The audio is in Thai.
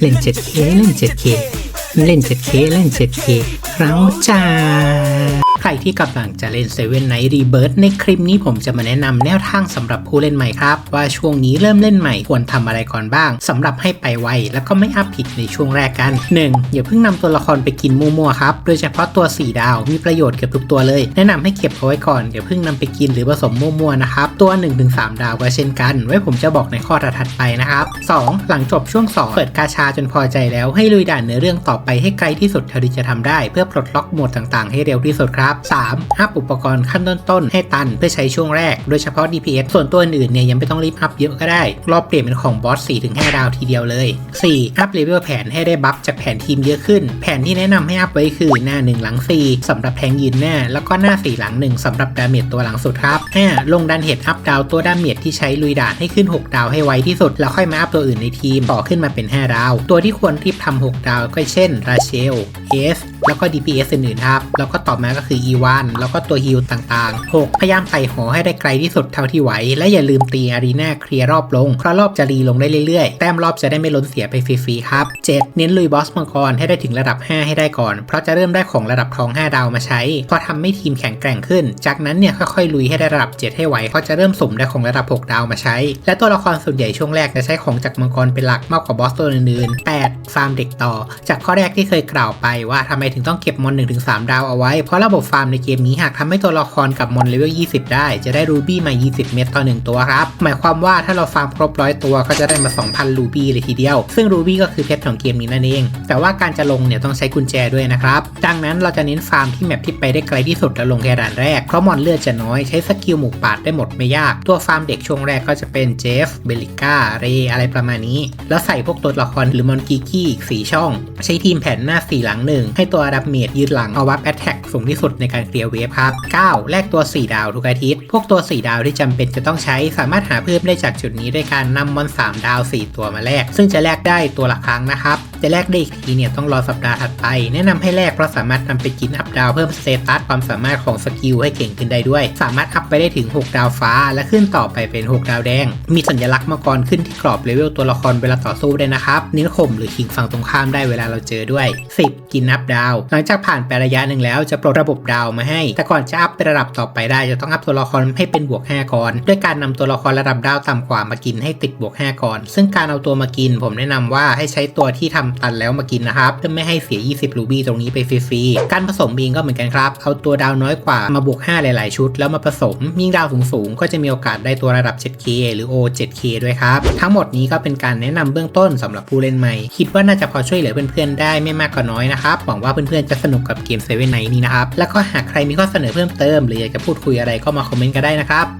เล่น 7K เล่น 7K เล่น 7K เล่น 7K เราจ้า ใครที่กำลังจะเล่น Seven Night Rebirth ในคลิปนี้ผมจะมาแนะนำแนวทางสำหรับผู้เล่นใหม่ครับ ว่าช่วงนี้เริ่มเล่นใหม่ควรทำอะไรก่อนบ้างสำหรับให้ไปไวแล้วก็ไม่อัพผิดในช่วงแรกกัน 1. อย่าเพิ่งนำตัวละครไปกินมั่วๆครับ โดยเฉพาะตัว 4 ดาวมีประโยชน์เกือบทุกตัวเลย แนะนำให้เก็บเอาไว้ก่อนอย่าเพิ่งนำไปกินหรือผสมมั่วๆนะครับตัว 1-3 ดาวก็เช่นกัน ไว้ผมจะบอกในข้อถัดไปนะครับ 2. หลังจบช่วง 2 เปิดกาชาจนพอใจแล้วให้ลุยด่านเนื้อเรื่องต่อไปให้ไกลที่สุดเท่าที่จะทำได้ เพื่อปลดล็อกโหมดต่างๆ ให้เร็วที่สุดครับ 3. อัพอุปกรณ์ขั้นต้นๆให้ตันเพื่อใช้ช่วงแรก โดยเฉพาะ DPS ส่วนตัวอื่นๆเนี่ยยังไม่ต้องรีบอัพเยอะก็ได้ รอบเปลี่ยนเป็นของบอส 4-5 ดาวทีเดียวเลย 4. อัพเลเวลแผนให้ได้บัฟจากแผนทีมเยอะขึ้น แผนที่แนะนำให้อัพไว้คือหน้า 1 หลัง 4สำหรับแทงยืนหน้า แล้วก็หน้า 4 หลัง 1สำหรับดาเมจตัวหลังสุดครับ 5. ลงดันเหตุอัพดาวตัวดาเมจที่ใช้ลุยด่านให้ขึ้น 6 ดาวให้ไวที่สุด แล้วค่อยมาอัพตัวอื่นในทีมต่อขึ้นมาเป็น 5 ดาว ตัวที่ควรรีบทำ6ดาวก็เช่นราเชลเอสแล้วก็ DPS อื่นๆครับ แล้วก็ต่อมาก็คือ E1 แล้วก็ตัวฮิลต่างๆ 6. พยายามไต่หอให้ได้ไกลที่สุดเท่าที่ไหว และอย่าลืมตีอารีนาเคลียร์รอบลง เพราะรอบจะรีลงได้เรื่อยๆ แต้มรอบจะได้ไม่ล้นเสียไปฟรีๆครับ 7. เน้นลุยบอสมังกรให้ได้ถึงระดับ 5 ให้ได้ก่อน เพราะจะเริ่มได้ของระดับทอง 5 ดาวมาใช้ พอทำให้ทีมแข็งแกร่งขึ้น จากนั้นเนี่ยค่อยๆลุยให้ได้ระดับ 7 ให้ไหวเพราะจะเริ่มสุ่มได้ของระดับ 6 ดาวมาใช้ และตัวละครส่วนใหญ่ช่วงแรกจะใช้ของจากมังกรเป็นหลักมากกว่าบอสตัวอื่นๆ 8. ฟาร์มเด็กต่อ จากข้อแรกที่เคยกล่าวไปว่าทำไมถึงต้องเก็บมอน1-3 ดาวเอาไว้เพราะระบบฟาร์มในเกมนี้หากทำให้ตัวละครกับมอนเลเวล 20 ได้ จะได้รูบี้มา 20 เม็ดต่อ 1 ตัวครับ หมายความว่าถ้าเราฟาร์มครบร้อยตัวก็จะได้มา 2,000 รูบี้เลยทีเดียว ซึ่งรูบี้ก็คือเพชรของเกมนี้นั่นเอง แต่ว่าการจะลงเนี่ยต้องใช้กุญแจด้วยนะครับ ดังนั้นเราจะเน้นฟาร์มที่แมปที่ไปได้ไกลที่สุดแล้วลงแค่ด่านแรก เพราะมอนเลือดจะน้อยใช้สกิลหมูปาดได้หมดไม่ยาก ตัวฟาร์มเด็กช่วงแรกก็จะเป็นเจฟ เบลิก้า เรอะไรประมาณนี้ แล้วใส่พวกตัวละครหรือมอนกีกี้อีก4ช่อง ใช้ทีมแผนหน้า4หลังหนึ่งให้ตัวดับเมดยืนหลังเอาวับแอตแทกสูงที่สุดในการเคลียร์เวฟครับ 9 แลกตัว 4 ดาวทุกอาทิตย์ พวกตัว 4 ดาวที่จำเป็นจะต้องใช้สามารถหาเพิ่มได้จากจุดนี้ด้วยการนำมอน 3 ดาว 4 ตัวมาแลก ซึ่งจะแลกได้ตัวละครั้งนะครับ จะแลกได้อีกทีเนี่ยต้องรอสัปดาห์ถัดไป แนะนำให้แลกเพราะสามารถนำไปกินอัพดาวเพิ่มสเตตัสความสามารถของสกิลให้เก่งขึ้นได้ด้วย สามารถอัพไปได้ถึง 6 ดาวฟ้า และขึ้นต่อไปเป็น 6 ดาวแดง มีสัญลักษณ์มังกรขึ้นที่กรอบเลเวลตัวละครเวลาต่อสู้ด้วยนะครับเน้นข่มหรือขิงฝั่งตรงข้ามได้เวลาเราเจอด้วย 10 กินอัพดาว หลังจากผ่านไประยะหนึ่งแล้วจะปลดระบบดาวมาให้ แต่ก่อนจะอัพเป็นระดับต่อไปได้จะต้องอัพตัวละครให้เป็นบวก5ก่อนด้วยการนำตัวละครระดับดาวต่ำกว่ามากินให้ติดบวก5ก่อนซึ่งการเอาตัวมากิน ผมแนะนำว่าให้ใช้ตัวที่ทำตันแล้วมากินนะครับเพื่อไม่ให้เสีย 20 รูบี้ตรงนี้ไปฟรีๆ การผสมเองก็เหมือนกันครับ เอาตัวดาวน้อยกว่ามาบวก 5 หลาย ๆ ชุด แล้วมาผสมยิ่งดาวสูงๆ ก็จะมีโอกาสได้ตัวระดับ 7K หรือ O 7K ด้วยครับ ทั้งหมดนี้ก็เป็นการแนะนำเบื้องต้นสำหรับผู้เล่นใหม่ คิดว่าน่าจะพอช่วยเหลือเพื่อนๆได้ไม่มากก็น้อยนะครับหวังว่าเพื่อนๆจะสนุกกับเกมเซเว่นไนนี้นะครับแล้วก็หากใครมีข้อเสนอเพิ่มเติม หรืออยากจะพูดคุยอะไรก็มาคอมเมนต์กันได้นะครับ